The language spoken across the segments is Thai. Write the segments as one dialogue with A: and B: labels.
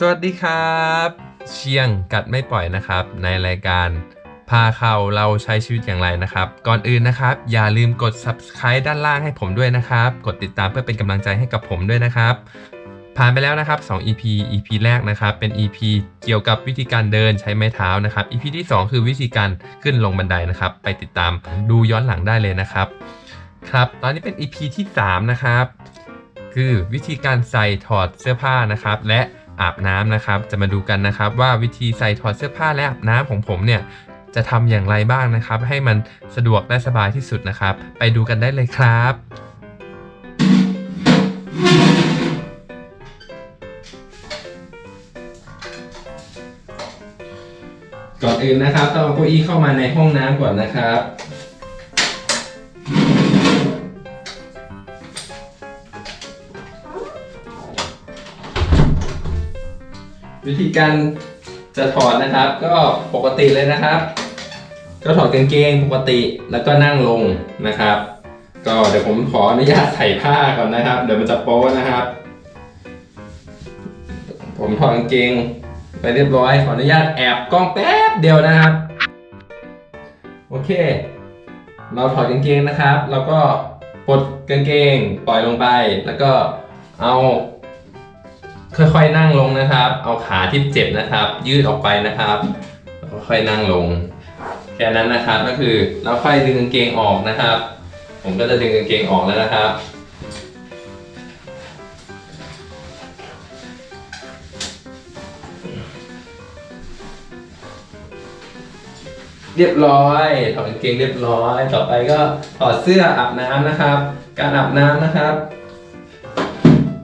A: สวัสดีครับ เชียงกัดไม่ปล่อยนะครับ ในรายการพาเข่าเราใช้ชีวิตอย่างไรนะครับ ก่อนอื่นนะครับ อย่าลืมกด subscribe ด้านล่างให้ผมด้วยนะครับ กดติดตามเพื่อเป็นกำลังใจให้กับผมด้วยนะครับ ผ่านไปแล้วนะครับ 2 EP EP แรกนะครับ เป็น EP เกี่ยวกับวิธีการเดินใช้ไม้เท้านะครับ EP ที่ 2 คือวิธีการขึ้นลงบันไดนะครับ ไปติดตามดูย้อนหลังได้เลยนะครับ ครับ ตอนนี้เป็น EP ที่ 3 นะครับ คือวิธีการใส่ถอดเสื้อผ้านะครับ และ อาบน้ำนะครับ จะมาดูกันนะครับว่าวิธีใส่ถอดเสื้อผ้าและอาบน้ำของผมเนี่ยจะทำอย่างไรบ้างนะครับ ให้มันสะดวกและสบายที่สุดนะครับ ไปดูกันได้เลยครับก่อนอื่นนะครับต้องเอาเก้าอี้เข้ามาในห้องน้ำก่อนนะครับ วิธีการจะถอดนะครับ ก็ปกติเลยนะครับ ก็ถอดกางเกงปกติแล้วก็นั่งลงนะครับ ก็เดี๋ยวผมขออนุญาตใส่ผ้าก่อนนะครับ เดี๋ยวมันจะโป๊นะครับ ผมถอดกางเกงไปเรียบร้อยขออนุญาตแอบกล้องแป๊บเดียวนะครับ โอเค เราถอดกางเกงนะครับ แล้วก็ปลดกางเกงปล่อยลงไป แล้วก็เอา ค่อยๆนั่งลงนะครับ เอาขาที่เจ็บนะครับ ยืดออกไปนะครับค่อยนั่งลง แค่นั้นนะครับก็คือเราค่อยดึงกางเกงออกนะครับ ผมก็จะดึงกางเกงออกแล้วนะครับเรียบร้อยถอดกางเกงเรียบร้อย ต่อไปก็ถอดเสื้ออาบน้ำนะครับ การอาบน้ำนะครับ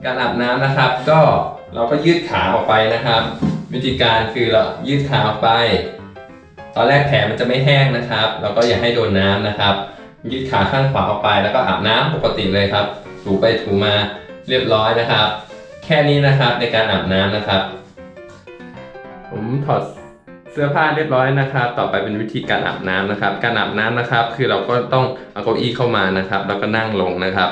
A: การอาบน้ำนะครับก็ เราก็ยืดขาออกไปนะครับ วิธีการคือเรายืดขาออกไป ตอนแรกแผลมันจะไม่แห้งนะครับ เราก็อย่าให้โดนน้ำนะครับ ยืดขาข้างขวาออกไปแล้วก็อาบน้ำปกติเลยครับ ถูไปถูมาเรียบร้อยนะครับ แค่นี้นะครับในการอาบน้ำนะครับ ผมถอดเสื้อผ้าเรียบร้อยนะครับ ต่อไปเป็นวิธีการอาบน้ำนะครับ การอาบน้ำนะครับ คือเราก็ต้องเอาเก้าอี้เข้ามานะครับ แล้วก็นั่งลงนะครับ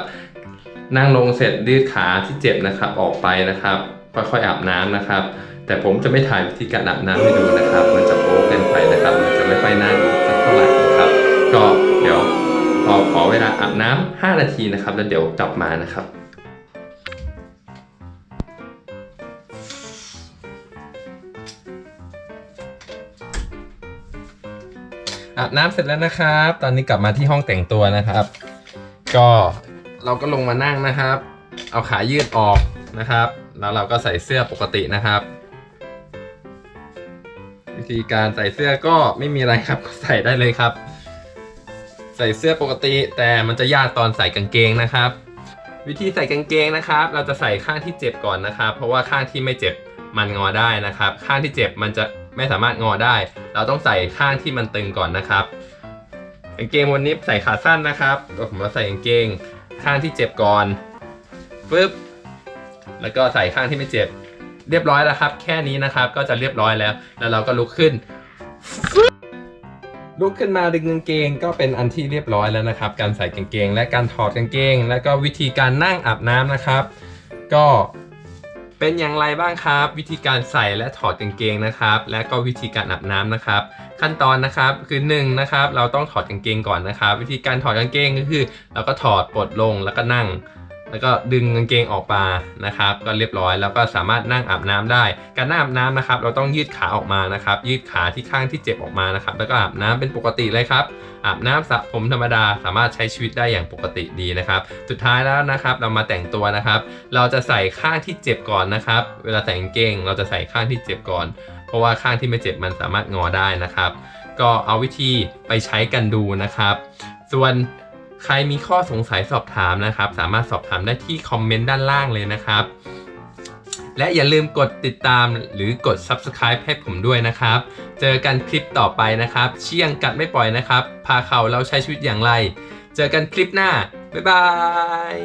A: นั่งลงเสร็จยืดขาที่เจ็บนะครับออกไปนะครับ ค่อยๆอาบน้ำนะครับ แต่ผมจะไม่ถ่ายวิธีการอาบน้ำให้ดูนะครับ มันจะโป๊เกินไปนะครับ มันจะไม่ค่อยน่าดูสักเท่าไหร่นะครับ ก็เดี๋ยวพอขอเวลาอาบน้ำ5นาทีนะครับ แล้วเดี๋ยวกลับมานะครับอาบน้ำเสร็จแล้วนะครับ ตอนนี้กลับมาที่ห้องแต่งตัวนะครับ ก็เราก็ลงมานั่งนะครับ เอาขายืดออกนะครับ แล้วเราก็ใส่เสื้อปกตินะครับ วิธีการใส่เสื้อก็ไม่มีอะไรครับก็ใส่ได้เลยครับ ใส่เสื้อปกติแต่มันจะยากตอนใส่กางเกงนะครับ วิธีใส่กางเกงนะครับ เราจะใส่ข้างที่เจ็บก่อนนะครับ เพราะว่าข้างที่ไม่เจ็บมันงอได้นะครับ ข้างที่เจ็บมันจะไม่สามารถงอได้ เราต้องใส่ข้างที่มันตึงก่อนนะครับกางเกงวันนี้ใส่ขาสั้นนะครับก็ผมมาใส่กางเกงข้างที่เจ็บก่อนปึ๊บ แล้วก็ใส่ข้างที่ไม่เจ็บ เรียบร้อยแล้วครับ แค่นี้นะครับก็จะเรียบร้อยแล้ว แล้วเราก็ลุกขึ้น ลุกขึ้นมาดึงกางเกงก็เป็นอันที่เรียบร้อยแล้วนะครับ การใส่กางเกง และการถอดกางเกง และก็วิธีการนั่งอาบน้ำนะครับ ก็เป็นอย่างไรบ้างครับ วิธีการใส่และถอดกางเกงนะครับ และก็วิธีการอาบน้ำนะครับ ขั้นตอนนะครับคือ1นงนะครับเราต้องถอดกางเกงก่อนนะครับ วิธีการถอดกางเกงก็คือ เราก็ถอดปลดลงแล้วก็นั่ง แล้วก็ดึงกางเกงออกมานะครับ ก็เรียบร้อยแล้วก็สามารถนั่งอาบน้ำได้ การนั่งอาบน้ำนะครับ เราต้องยืดขาออกมานะครับ ยืดขาที่ข้างที่เจ็บออกมานะครับ แล้วก็อาบน้ำเป็นปกติเลยครับ อาบน้ำสระผมธรรมดาสามารถใช้ชีวิตได้อย่างปกติดีนะครับ สุดท้ายแล้วนะครับ เรามาแต่งตัวนะครับ เราจะใส่ข้างที่เจ็บก่อนนะครับ เวลาใส่กางเกง เราจะใส่ข้างที่เจ็บก่อน เพราะว่าข้างที่ไม่เจ็บมันสามารถงอได้นะครับ ก็เอาวิธีไปใช้กันดูนะครับ ส่วน ใครมีข้อสงสัยสอบถามนะครับ สามารถสอบถามได้ที่คอมเมนต์ด้านล่างเลยนะครับ และอย่าลืมกดติดตามหรือกด subscribe ให้ผมด้วยนะครับ เจอกันคลิปต่อไปนะครับ เชี่ยงกัดไม่ปล่อยนะครับ พาเขาเราใช้ชีวิตอย่างไร เจอกันคลิปหน้า บ๊ายบาย